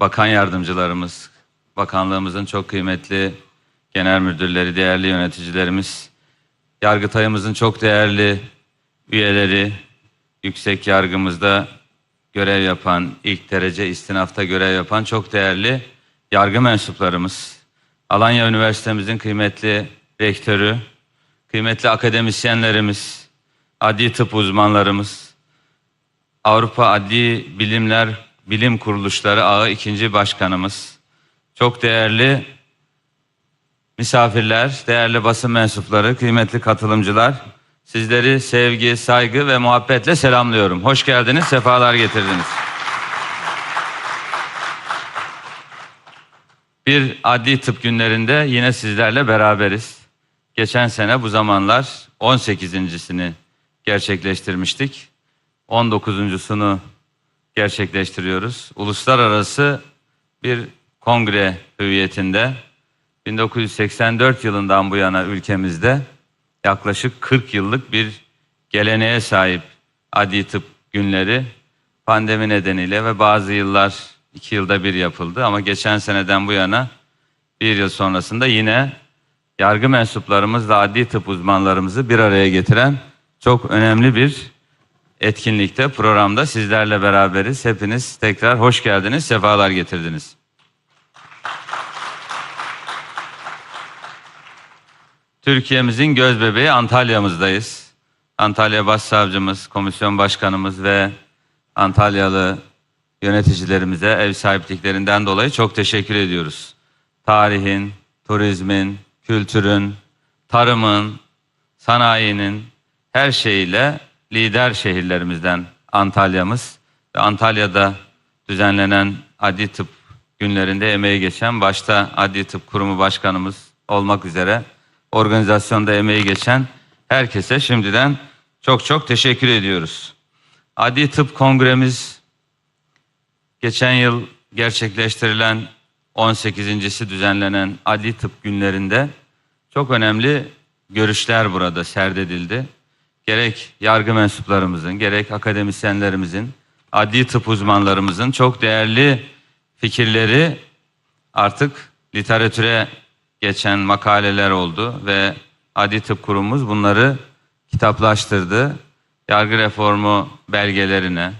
bakan yardımcılarımız, bakanlığımızın çok kıymetli genel müdürleri, değerli yöneticilerimiz, Yargıtay'ımızın çok değerli üyeleri, yüksek yargımızda görev yapan, ilk derece istinafta görev yapan çok değerli yargı mensuplarımız, Alanya Üniversitemizin kıymetli rektörü, kıymetli akademisyenlerimiz, adli tıp uzmanlarımız, Avrupa Adli Bilimler Bilim Kuruluşları Ağı ikinci Başkanımız, çok değerli misafirler, değerli basın mensupları, kıymetli katılımcılar, sizleri sevgi, saygı ve muhabbetle selamlıyorum. Hoş geldiniz, sefalar getirdiniz. Bir adli tıp günlerinde yine sizlerle beraberiz. Geçen sene bu zamanlar 18.sini gerçekleştirmiştik. 19.sunu gerçekleştiriyoruz. Uluslararası bir kongre hüviyetinde 1984 yılından bu yana ülkemizde yaklaşık 40 yıllık bir geleneğe sahip adli tıp günleri pandemi nedeniyle ve bazı yıllar iki yılda bir yapıldı ama geçen seneden bu yana bir yıl sonrasında yine yargı mensuplarımızla adli tıp uzmanlarımızı bir araya getiren çok önemli bir etkinlikte, programda sizlerle beraberiz. Hepiniz tekrar hoş geldiniz, sefalar getirdiniz. Türkiye'mizin göz bebeği Antalya'mızdayız. Antalya Başsavcımız, Komisyon Başkanımız ve Antalyalı yöneticilerimize ev sahipliklerinden dolayı çok teşekkür ediyoruz. Tarihin, turizmin, kültürün, tarımın, sanayinin her şeyiyle lider şehirlerimizden Antalya'mız ve Antalya'da düzenlenen adli tıp günlerinde emeği geçen başta adli tıp kurumu başkanımız olmak üzere organizasyonda emeği geçen herkese şimdiden çok çok teşekkür ediyoruz. Adli tıp kongremiz geçen yıl gerçekleştirilen 18.si düzenlenen adli tıp günlerinde çok önemli görüşler burada serdedildi. Gerek yargı mensuplarımızın, gerek akademisyenlerimizin, adli tıp uzmanlarımızın çok değerli fikirleri artık literatüre geçen makaleler oldu ve Adli Tıp Kurumumuz bunları kitaplaştırdı. Yargı reformu belgelerine,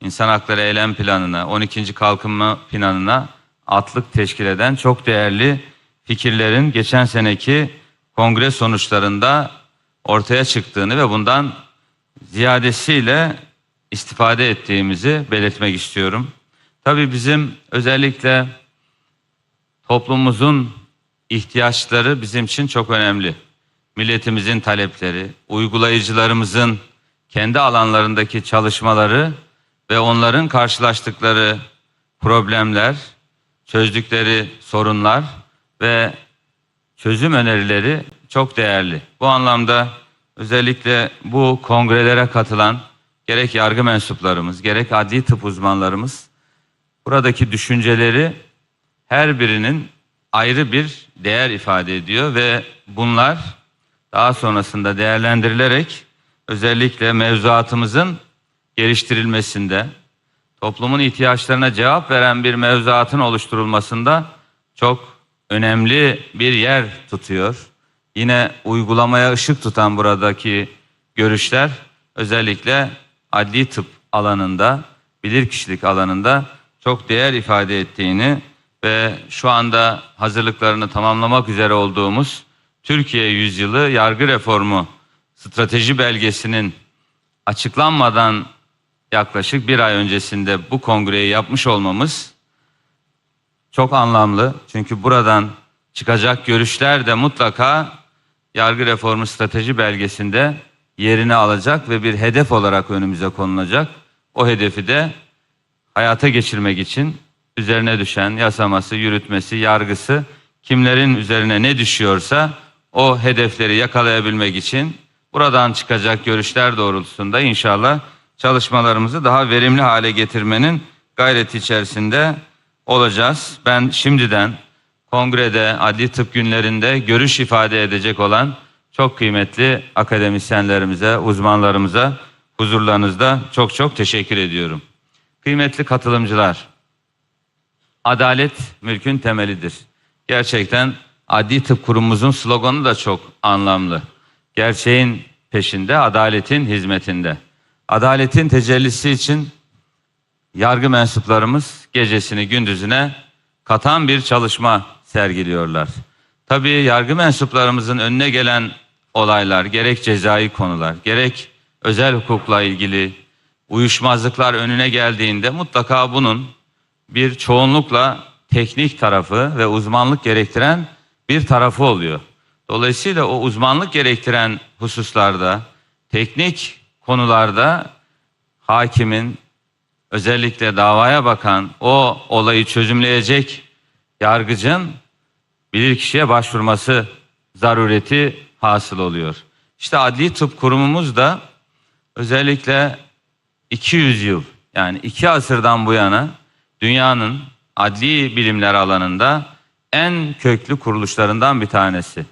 insan hakları eylem planına, 12. kalkınma planına atlık teşkil eden çok değerli fikirlerin geçen seneki kongre sonuçlarında ortaya çıktığını ve bundan ziyadesiyle istifade ettiğimizi belirtmek istiyorum. Tabii bizim özellikle toplumumuzun ihtiyaçları bizim için çok önemli. Milletimizin talepleri, uygulayıcılarımızın kendi alanlarındaki çalışmaları ve onların karşılaştıkları problemler, çözdükleri sorunlar ve çözüm önerileri çok değerli. Bu anlamda özellikle bu kongrelere katılan gerek yargı mensuplarımız, gerek adli tıp uzmanlarımız buradaki düşünceleri her birinin ayrı bir değer ifade ediyor ve bunlar daha sonrasında değerlendirilerek özellikle mevzuatımızın geliştirilmesinde, toplumun ihtiyaçlarına cevap veren bir mevzuatın oluşturulmasında çok önemli bir yer tutuyor. Yine uygulamaya ışık tutan buradaki görüşler özellikle adli tıp alanında, bilirkişilik alanında çok değer ifade ettiğini ve şu anda hazırlıklarını tamamlamak üzere olduğumuz Türkiye Yüzyılı Yargı Reformu Strateji Belgesi'nin açıklanmadan yaklaşık bir ay öncesinde bu kongreyi yapmış olmamız çok anlamlı. Çünkü buradan çıkacak görüşler de mutlaka yargı reformu strateji belgesinde yerini alacak ve bir hedef olarak önümüze konulacak. O hedefi de hayata geçirmek için üzerine düşen yasaması, yürütmesi, yargısı kimlerin üzerine ne düşüyorsa o hedefleri yakalayabilmek için buradan çıkacak görüşler doğrultusunda inşallah çalışmalarımızı daha verimli hale getirmenin gayreti içerisinde olacağız. Ben şimdiden kongrede, adli tıp günlerinde görüş ifade edecek olan çok kıymetli akademisyenlerimize, uzmanlarımıza huzurlarınızda çok çok teşekkür ediyorum. Kıymetli katılımcılar, adalet mülkün temelidir. Gerçekten Adli Tıp Kurumumuzun sloganı da çok anlamlı. Gerçeğin peşinde, adaletin hizmetinde. Adaletin tecellisi için yargı mensuplarımız gecesini gündüzüne katan bir çalışma sergiliyorlar. Tabii yargı mensuplarımızın önüne gelen olaylar, gerek cezai konular, gerek özel hukukla ilgili uyuşmazlıklar önüne geldiğinde mutlaka bunun bir çoğunlukla teknik tarafı ve uzmanlık gerektiren bir tarafı oluyor. Dolayısıyla o uzmanlık gerektiren hususlarda, teknik konularda hakimin özellikle davaya bakan o olayı çözümleyecek yargıcın bilirkişiye başvurması zarureti hasıl oluyor. İşte Adli Tıp Kurumumuz da özellikle 200 yıl yani iki asırdan bu yana dünyanın adli bilimler alanında en köklü kuruluşlarından bir tanesi.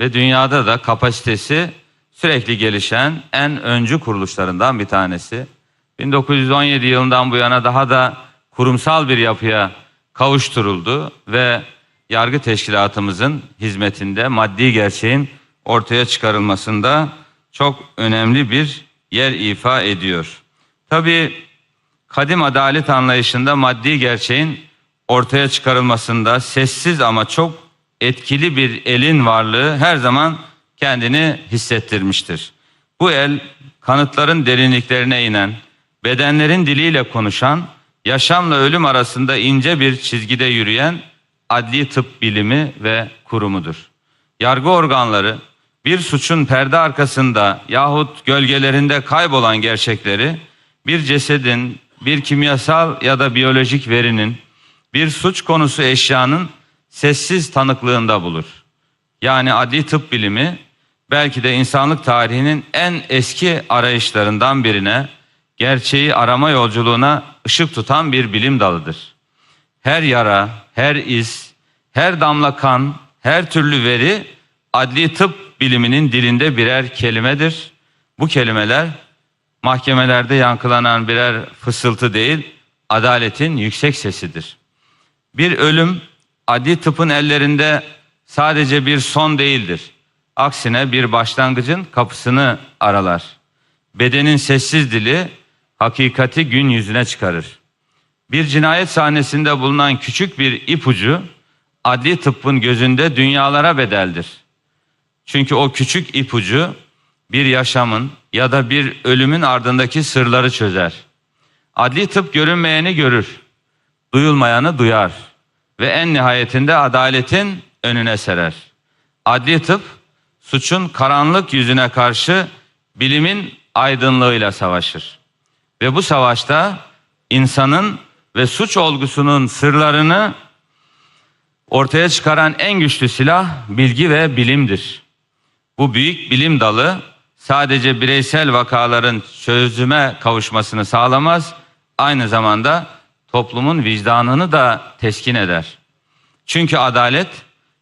Ve dünyada da kapasitesi sürekli gelişen en öncü kuruluşlarından bir tanesi. 1917 yılından bu yana daha da kurumsal bir yapıya kavuşturuldu ve yargı teşkilatımızın hizmetinde maddi gerçeğin ortaya çıkarılmasında çok önemli bir yer ifa ediyor. Tabii kadim adalet anlayışında maddi gerçeğin ortaya çıkarılmasında sessiz ama çok etkili bir elin varlığı her zaman kendini hissettirmiştir. Bu el kanıtların derinliklerine inen, bedenlerin diliyle konuşan, yaşamla ölüm arasında ince bir çizgide yürüyen adli tıp bilimi ve kurumudur. Yargı organları bir suçun perde arkasında yahut gölgelerinde kaybolan gerçekleri bir cesedin, bir kimyasal ya da biyolojik verinin, bir suç konusu eşyanın sessiz tanıklığında bulur. Yani adli tıp bilimi belki de insanlık tarihinin en eski arayışlarından birine, gerçeği arama yolculuğuna ışık tutan bir bilim dalıdır. Her yara, her iz, her damla kan, her türlü veri adli tıp biliminin dilinde birer kelimedir. Bu kelimeler mahkemelerde yankılanan birer fısıltı değil, adaletin yüksek sesidir. Bir ölüm adli tıpın ellerinde sadece bir son değildir. Aksine bir başlangıcın kapısını aralar. Bedenin sessiz dili hakikati gün yüzüne çıkarır. Bir cinayet sahnesinde bulunan küçük bir ipucu adli tıbbın gözünde dünyalara bedeldir. Çünkü o küçük ipucu bir yaşamın ya da bir ölümün ardındaki sırları çözer. Adli tıp görünmeyeni görür, duyulmayanı duyar ve en nihayetinde adaletin önüne serer. Adli tıp suçun karanlık yüzüne karşı bilimin aydınlığıyla savaşır. Ve bu savaşta insanın ve suç olgusunun sırlarını ortaya çıkaran en güçlü silah bilgi ve bilimdir. Bu büyük bilim dalı sadece bireysel vakaların çözüme kavuşmasını sağlamaz, aynı zamanda toplumun vicdanını da teskin eder. Çünkü adalet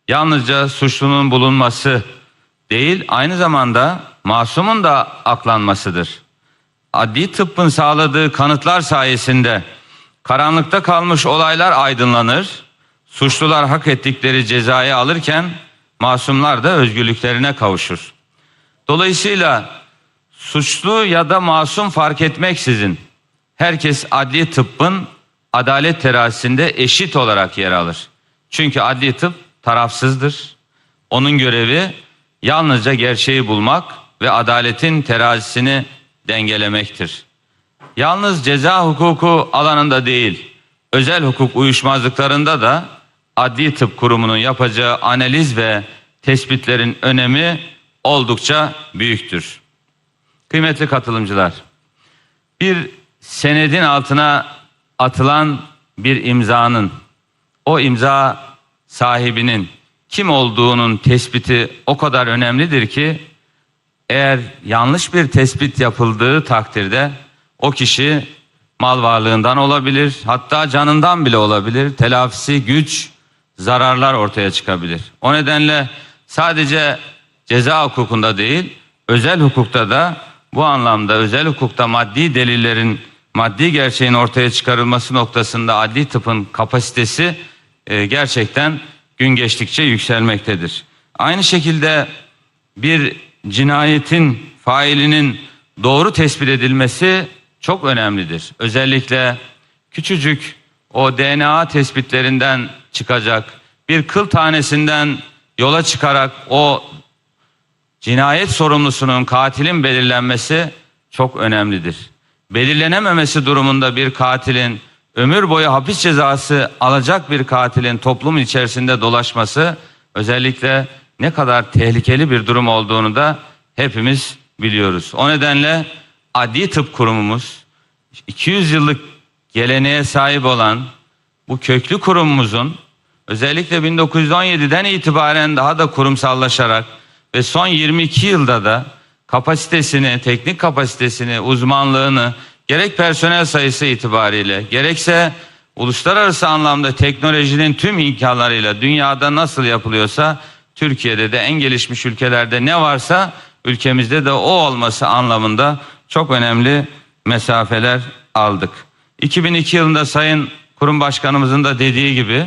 yalnızca suçlunun bulunması değil, aynı zamanda masumun da aklanmasıdır. Adli tıbbın sağladığı kanıtlar sayesinde karanlıkta kalmış olaylar aydınlanır, suçlular hak ettikleri cezayı alırken masumlar da özgürlüklerine kavuşur. Dolayısıyla suçlu ya da masum fark etmeksizin herkes adli tıbbın adalet terazisinde eşit olarak yer alır. Çünkü adli tıp tarafsızdır. Onun görevi yalnızca gerçeği bulmak ve adaletin terazisini dengelemektir. Yalnız ceza hukuku alanında değil, özel hukuk uyuşmazlıklarında da Adli Tıp Kurumu'nun yapacağı analiz ve tespitlerin önemi oldukça büyüktür. Kıymetli katılımcılar, bir senedin altına atılan bir imzanın, o imza sahibinin kim olduğunun tespiti o kadar önemlidir ki eğer yanlış bir tespit yapıldığı takdirde o kişi mal varlığından olabilir, hatta canından bile olabilir. Telafisi güç, zararlar ortaya çıkabilir. O nedenle sadece ceza hukukunda değil, özel hukukta da bu anlamda özel hukukta maddi delillerin maddi gerçeğin ortaya çıkarılması noktasında adli tıpın kapasitesi e, gerçekten gün geçtikçe yükselmektedir. Aynı şekilde bir cinayetin failinin doğru tespit edilmesi çok önemlidir. Özellikle küçücük o DNA tespitlerinden çıkacak bir kıl tanesinden yola çıkarak o cinayet sorumlusunun katilin belirlenmesi çok önemlidir. Belirlenememesi durumunda bir katilin ömür boyu hapis cezası alacak bir katilin toplumun içerisinde dolaşması özellikle ne kadar tehlikeli bir durum olduğunu da hepimiz biliyoruz. O nedenle Adli Tıp Kurumumuz 200 yıllık geleneğe sahip olan bu köklü kurumumuzun özellikle 1917'den itibaren daha da kurumsallaşarak ve son 22 yılda da kapasitesini, teknik kapasitesini, uzmanlığını gerek personel sayısı itibariyle gerekse uluslararası anlamda teknolojinin tüm imkanlarıyla dünyada nasıl yapılıyorsa Türkiye'de de en gelişmiş ülkelerde ne varsa ülkemizde de o olması anlamında çok önemli mesafeler aldık. 2002 yılında Sayın Kurum Başkanımızın da dediği gibi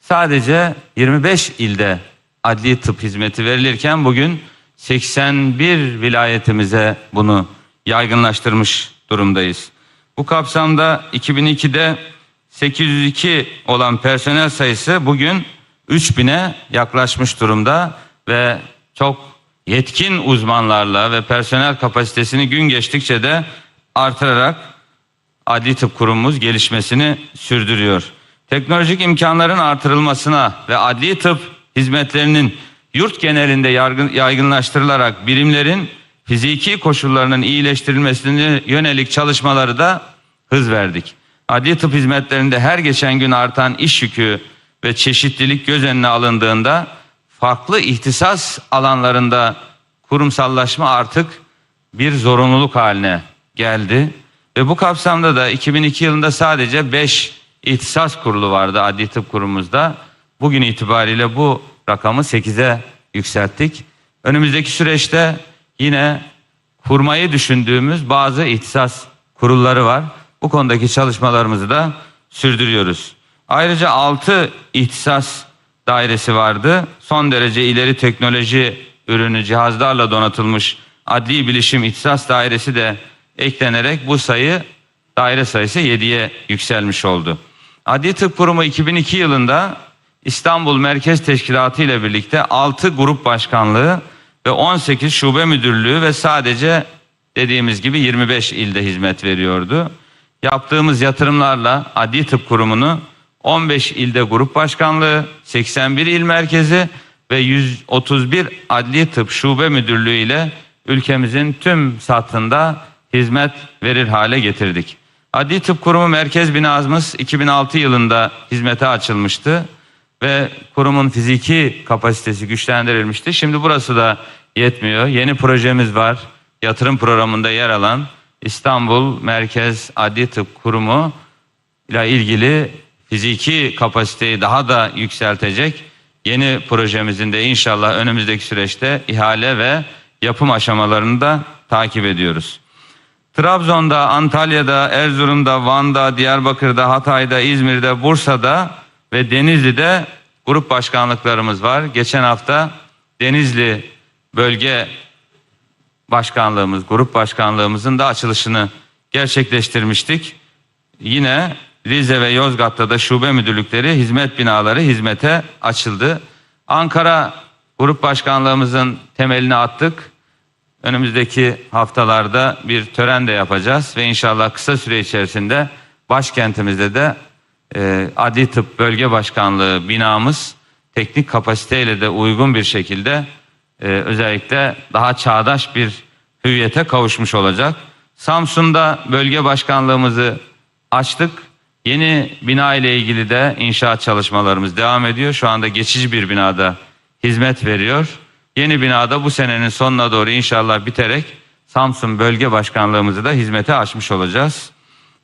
sadece 25 ilde adli tıp hizmeti verilirken bugün 81 vilayetimize bunu yaygınlaştırmış durumdayız. Bu kapsamda 2002'de 802 olan personel sayısı bugün 3000'e yaklaşmış durumda ve çok yetkin uzmanlarla ve personel kapasitesini gün geçtikçe de artırarak adli tıp kurumumuz gelişmesini sürdürüyor. Teknolojik imkanların artırılmasına ve adli tıp hizmetlerinin yurt genelinde yaygınlaştırılarak birimlerin fiziki koşullarının iyileştirilmesine yönelik çalışmaları da hız verdik. Adli tıp hizmetlerinde her geçen gün artan iş yükü ve çeşitlilik göz önüne alındığında farklı ihtisas alanlarında kurumsallaşma artık bir zorunluluk haline geldi. Ve bu kapsamda da 2002 yılında sadece 5 ihtisas kurulu vardı adli tıp kurumumuzda. Bugün itibariyle bu rakamı 8'e yükselttik. Önümüzdeki süreçte yine kurmayı düşündüğümüz bazı ihtisas kurulları var. Bu konudaki çalışmalarımızı da sürdürüyoruz. Ayrıca 6 ihtisas dairesi vardı. Son derece ileri teknoloji ürünü cihazlarla donatılmış adli bilişim ihtisas dairesi de eklenerek bu sayı daire sayısı 7'ye yükselmiş oldu. Adli Tıp Kurumu 2002 yılında İstanbul Merkez Teşkilatı ile birlikte 6 grup başkanlığı ve 18 şube müdürlüğü ve sadece dediğimiz gibi 25 ilde hizmet veriyordu. Yaptığımız yatırımlarla Adli Tıp Kurumu'nu 15 ilde grup başkanlığı, 81 il merkezi ve 131 adli tıp şube müdürlüğü ile ülkemizin tüm satında hizmet verir hale getirdik. Adli Tıp Kurumu merkez binamız 2006 yılında hizmete açılmıştı ve kurumun fiziki kapasitesi güçlendirilmişti. Şimdi burası da yetmiyor. Yeni projemiz var. Yatırım programında yer alan İstanbul Merkez Adli Tıp Kurumu ile ilgili fiziki kapasiteyi daha da yükseltecek yeni projemizin de inşallah önümüzdeki süreçte ihale ve yapım aşamalarını da takip ediyoruz. Trabzon'da, Antalya'da, Erzurum'da, Van'da, Diyarbakır'da, Hatay'da, İzmir'de, Bursa'da ve Denizli'de grup başkanlıklarımız var. Geçen hafta Denizli bölge başkanlığımız, grup başkanlığımızın da açılışını gerçekleştirmiştik. Yine Rize ve Yozgat'ta da şube müdürlükleri, hizmet binaları hizmete açıldı. Ankara grup başkanlığımızın temelini attık. Önümüzdeki haftalarda bir tören de yapacağız ve inşallah kısa süre içerisinde başkentimizde de e, Adli Tıp Bölge Başkanlığı binamız teknik kapasiteyle de uygun bir şekilde e, özellikle daha çağdaş bir hüviyete kavuşmuş olacak. Samsun'da bölge başkanlığımızı açtık. Yeni bina ile ilgili de inşaat çalışmalarımız devam ediyor. Şu anda geçici bir binada hizmet veriyor. Yeni binada bu senenin sonuna doğru inşallah biterek Samsun Bölge Başkanlığımızı da hizmete açmış olacağız.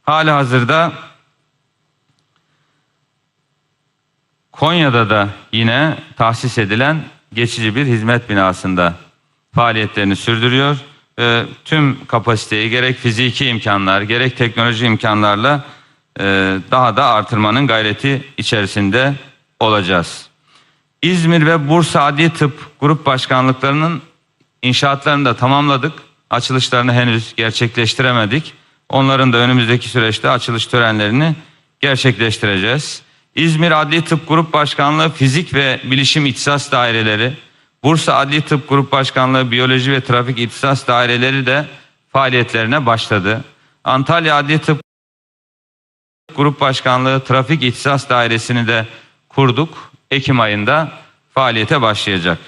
Hali hazırda Konya'da da yine tahsis edilen geçici bir hizmet binasında faaliyetlerini sürdürüyor. e, tüm kapasiteyi gerek fiziki imkanlar gerek teknoloji imkanlarla daha da artırmanın gayreti içerisinde olacağız. İzmir ve Bursa Adli Tıp Grup Başkanlıklarının inşaatlarını da tamamladık. Açılışlarını henüz gerçekleştiremedik. Onların da önümüzdeki süreçte açılış törenlerini gerçekleştireceğiz. İzmir Adli Tıp Grup Başkanlığı Fizik ve Bilişim İhtisas Daireleri, Bursa Adli Tıp Grup Başkanlığı Biyoloji ve Trafik İhtisas Daireleri de faaliyetlerine başladı. Antalya Adli Tıp Grup Başkanlığı Trafik İhtisas Dairesi'ni de kurduk. Ekim ayında faaliyete başlayacak.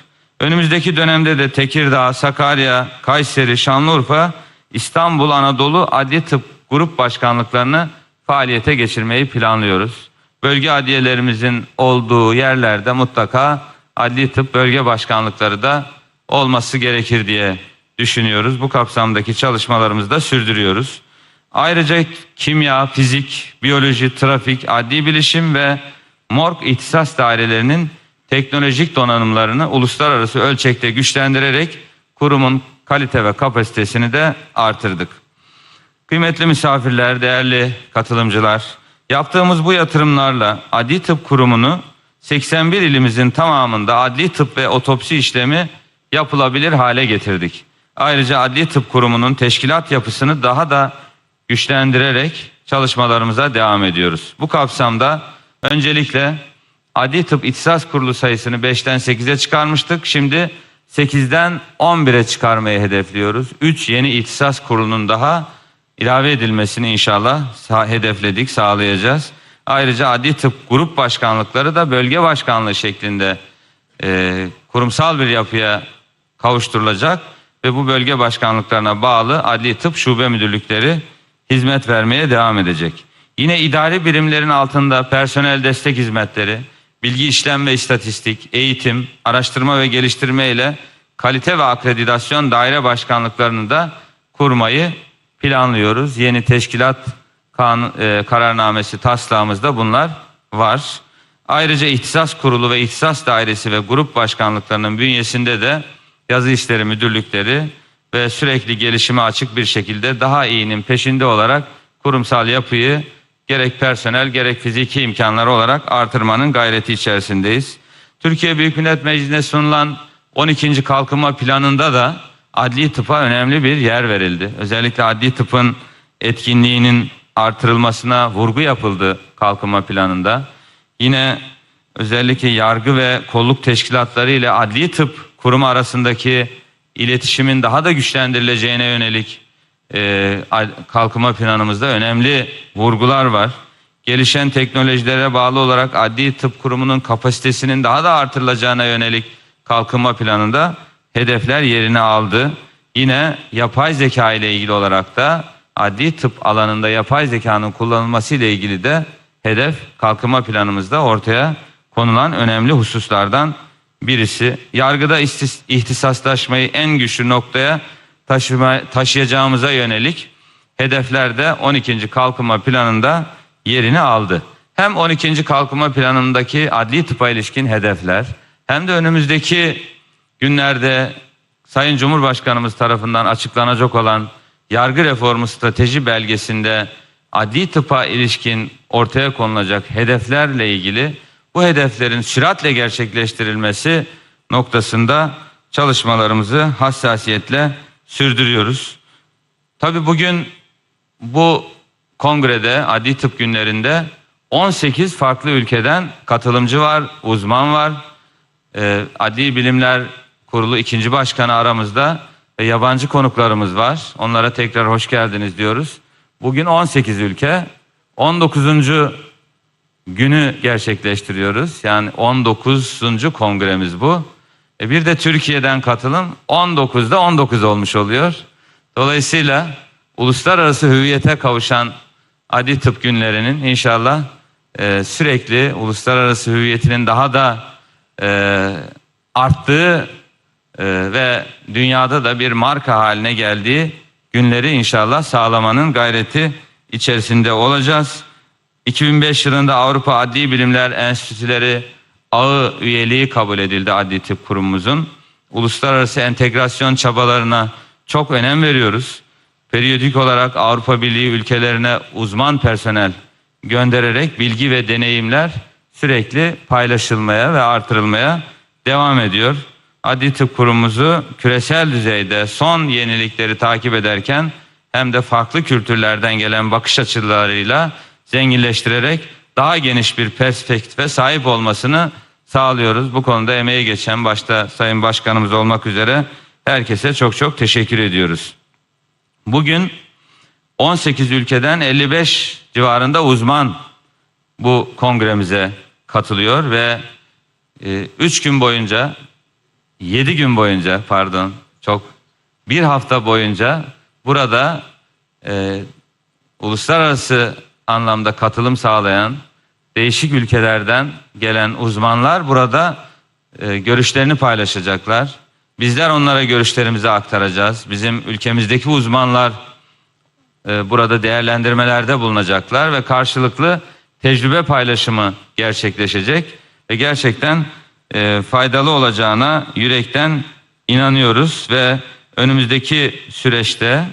Önümüzdeki dönemde de Tekirdağ, Sakarya, Kayseri, Şanlıurfa, İstanbul, Anadolu Adli Tıp Grup Başkanlıklarını faaliyete geçirmeyi planlıyoruz. Bölge adliyelerimizin olduğu yerlerde mutlaka adli tıp bölge başkanlıkları da olması gerekir diye düşünüyoruz. Bu kapsamdaki çalışmalarımızı da sürdürüyoruz. Ayrıca kimya, fizik, biyoloji, trafik, adli bilişim ve morg ihtisas dairelerinin teknolojik donanımlarını uluslararası ölçekte güçlendirerek kurumun kalite ve kapasitesini de artırdık. Kıymetli misafirler, değerli katılımcılar, yaptığımız bu yatırımlarla Adli Tıp Kurumu'nu 81 ilimizin tamamında adli tıp ve otopsi işlemi yapılabilir hale getirdik. Ayrıca Adli Tıp Kurumu'nun teşkilat yapısını daha da güçlendirerek çalışmalarımıza devam ediyoruz. Bu kapsamda öncelikle Adli Tıp İhtisas Kurulu sayısını 5'ten 8'e çıkarmıştık. Şimdi 8'den 11'e çıkarmayı hedefliyoruz. 3 yeni ihtisas kurulunun daha ilave edilmesini inşallah hedefledik, sağlayacağız. Ayrıca adli tıp grup başkanlıkları da bölge başkanlığı şeklinde e, kurumsal bir yapıya kavuşturulacak ve bu bölge başkanlıklarına bağlı adli tıp şube müdürlükleri hizmet vermeye devam edecek. Yine idari birimlerin altında personel destek hizmetleri, bilgi işlem ve istatistik, eğitim, araştırma ve geliştirme ile kalite ve akreditasyon daire başkanlıklarını da kurmayı planlıyoruz. Yeni teşkilat kan, e, kararnamesi taslağımızda bunlar var. Ayrıca ihtisas kurulu ve ihtisas dairesi ve grup başkanlıklarının bünyesinde de yazı işleri müdürlükleri ve sürekli gelişime açık bir şekilde daha iyinin peşinde olarak kurumsal yapıyı gerek personel gerek fiziki imkanları olarak artırmanın gayreti içerisindeyiz. Türkiye Büyük Millet Meclisi'ne sunulan 12. kalkınma planında da adli tıpa önemli bir yer verildi. Özellikle adli tıpın etkinliğinin artırılmasına vurgu yapıldı kalkınma planında. Yine özellikle yargı ve kolluk teşkilatları ile adli tıp kurumu arasındaki iletişimin daha da güçlendirileceğine yönelik e, kalkınma planımızda önemli vurgular var. Gelişen teknolojilere bağlı olarak adli tıp kurumunun kapasitesinin daha da artırılacağına yönelik kalkınma planında hedefler yerini aldı. Yine yapay zeka ile ilgili olarak da adli tıp alanında yapay zekanın kullanılması ile ilgili de hedef kalkınma planımızda ortaya konulan önemli hususlardan birisi. Yargıda ihtisaslaşmayı en güçlü noktaya taşıma, taşıyacağımıza yönelik hedefler de 12. kalkınma planında yerini aldı. Hem 12. kalkınma planındaki adli tıpa ilişkin hedefler hem de önümüzdeki günlerde Sayın Cumhurbaşkanımız tarafından açıklanacak olan yargı reformu strateji belgesinde adli tıpa ilişkin ortaya konulacak hedeflerle ilgili bu hedeflerin süratle gerçekleştirilmesi noktasında çalışmalarımızı hassasiyetle sürdürüyoruz. Tabi bugün bu kongrede adli tıp günlerinde 18 farklı ülkeden katılımcı var, uzman var. Ee, Adli Bilimler Kurulu ikinci başkanı aramızda ve yabancı konuklarımız var. Onlara tekrar hoş geldiniz diyoruz. Bugün 18 ülke 19. günü gerçekleştiriyoruz. Yani 19. kongremiz bu. E bir de Türkiye'den katılım 19'da 19 olmuş oluyor. Dolayısıyla uluslararası hüviyete kavuşan adli tıp günlerinin inşallah e, sürekli uluslararası hüviyetinin daha da e, arttığı e, ve dünyada da bir marka haline geldiği günleri inşallah sağlamanın gayreti içerisinde olacağız. 2005 yılında Avrupa Adli Bilimler Enstitüleri ağı üyeliği kabul edildi Adli Tıp Kurumumuzun. Uluslararası entegrasyon çabalarına çok önem veriyoruz. Periyodik olarak Avrupa Birliği ülkelerine uzman personel göndererek bilgi ve deneyimler sürekli paylaşılmaya ve artırılmaya devam ediyor. Adli Tıp Kurumuzu küresel düzeyde son yenilikleri takip ederken hem de farklı kültürlerden gelen bakış açılarıyla zenginleştirerek daha geniş bir perspektife sahip olmasını sağlıyoruz. Bu konuda emeği geçen başta Sayın Başkanımız olmak üzere herkese çok çok teşekkür ediyoruz. Bugün 18 ülkeden 55 civarında uzman bu kongremize katılıyor ve 3 gün boyunca 7 gün boyunca pardon çok bir hafta boyunca burada e, uluslararası anlamda katılım sağlayan değişik ülkelerden gelen uzmanlar burada e, görüşlerini paylaşacaklar. Bizler onlara görüşlerimizi aktaracağız. Bizim ülkemizdeki uzmanlar e, burada değerlendirmelerde bulunacaklar ve karşılıklı tecrübe paylaşımı gerçekleşecek ve gerçekten e, faydalı olacağına yürekten inanıyoruz ve önümüzdeki süreçte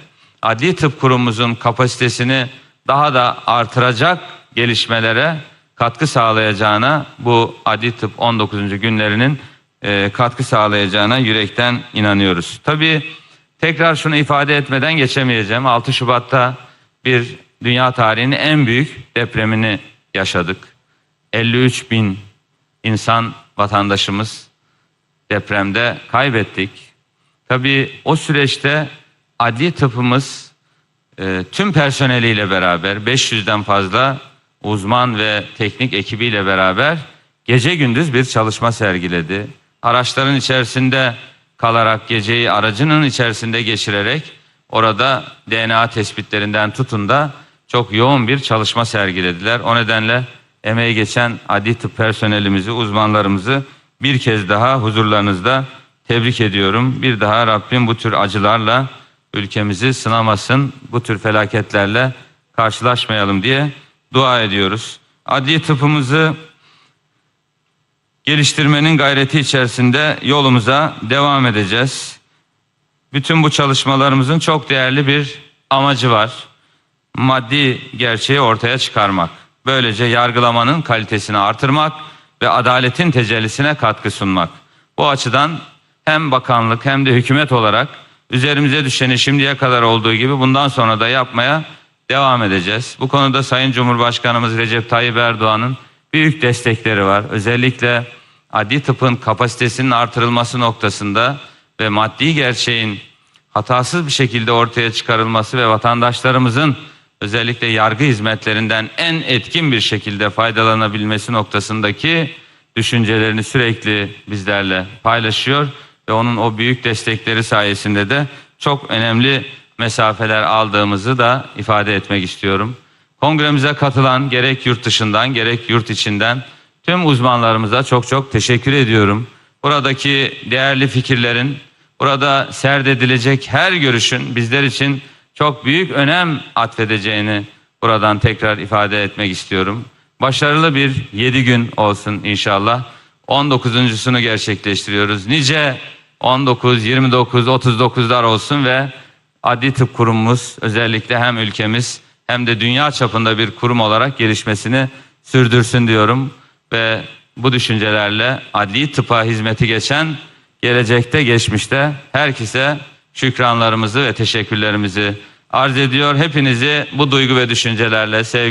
Adli Tıp Kurumumuzun kapasitesini daha da artıracak gelişmelere katkı sağlayacağına bu Adli Tıp 19. günlerinin e, katkı sağlayacağına yürekten inanıyoruz. Tabii tekrar şunu ifade etmeden geçemeyeceğim. 6 Şubat'ta bir dünya tarihinin en büyük depremini yaşadık. 53 bin insan vatandaşımız depremde kaybettik. Tabii o süreçte adli tıpımız e, tüm personeliyle beraber 500'den fazla uzman ve teknik ekibiyle beraber gece gündüz bir çalışma sergiledi. Araçların içerisinde kalarak geceyi aracının içerisinde geçirerek orada DNA tespitlerinden tutun da çok yoğun bir çalışma sergilediler. O nedenle emeği geçen adli tıp personelimizi, uzmanlarımızı bir kez daha huzurlarınızda tebrik ediyorum. Bir daha Rabbim bu tür acılarla ülkemizi sınamasın, bu tür felaketlerle karşılaşmayalım diye dua ediyoruz. Adli tıpımızı geliştirmenin gayreti içerisinde yolumuza devam edeceğiz. Bütün bu çalışmalarımızın çok değerli bir amacı var. Maddi gerçeği ortaya çıkarmak. Böylece yargılamanın kalitesini artırmak ve adaletin tecellisine katkı sunmak. Bu açıdan hem bakanlık hem de hükümet olarak üzerimize düşeni şimdiye kadar olduğu gibi bundan sonra da yapmaya devam edeceğiz. Bu konuda Sayın Cumhurbaşkanımız Recep Tayyip Erdoğan'ın büyük destekleri var. Özellikle adli tıpın kapasitesinin artırılması noktasında ve maddi gerçeğin hatasız bir şekilde ortaya çıkarılması ve vatandaşlarımızın özellikle yargı hizmetlerinden en etkin bir şekilde faydalanabilmesi noktasındaki düşüncelerini sürekli bizlerle paylaşıyor ve onun o büyük destekleri sayesinde de çok önemli mesafeler aldığımızı da ifade etmek istiyorum. Kongremize katılan gerek yurt dışından gerek yurt içinden tüm uzmanlarımıza çok çok teşekkür ediyorum. Buradaki değerli fikirlerin, burada serdedilecek her görüşün bizler için çok büyük önem atfedeceğini buradan tekrar ifade etmek istiyorum. Başarılı bir 7 gün olsun inşallah. 19.sunu gerçekleştiriyoruz. Nice 19, 29, 39'lar olsun ve Adli Tıp Kurumumuz özellikle hem ülkemiz hem de dünya çapında bir kurum olarak gelişmesini sürdürsün diyorum. Ve bu düşüncelerle adli tıpa hizmeti geçen gelecekte geçmişte herkese şükranlarımızı ve teşekkürlerimizi arz ediyor. Hepinizi bu duygu ve düşüncelerle sevgi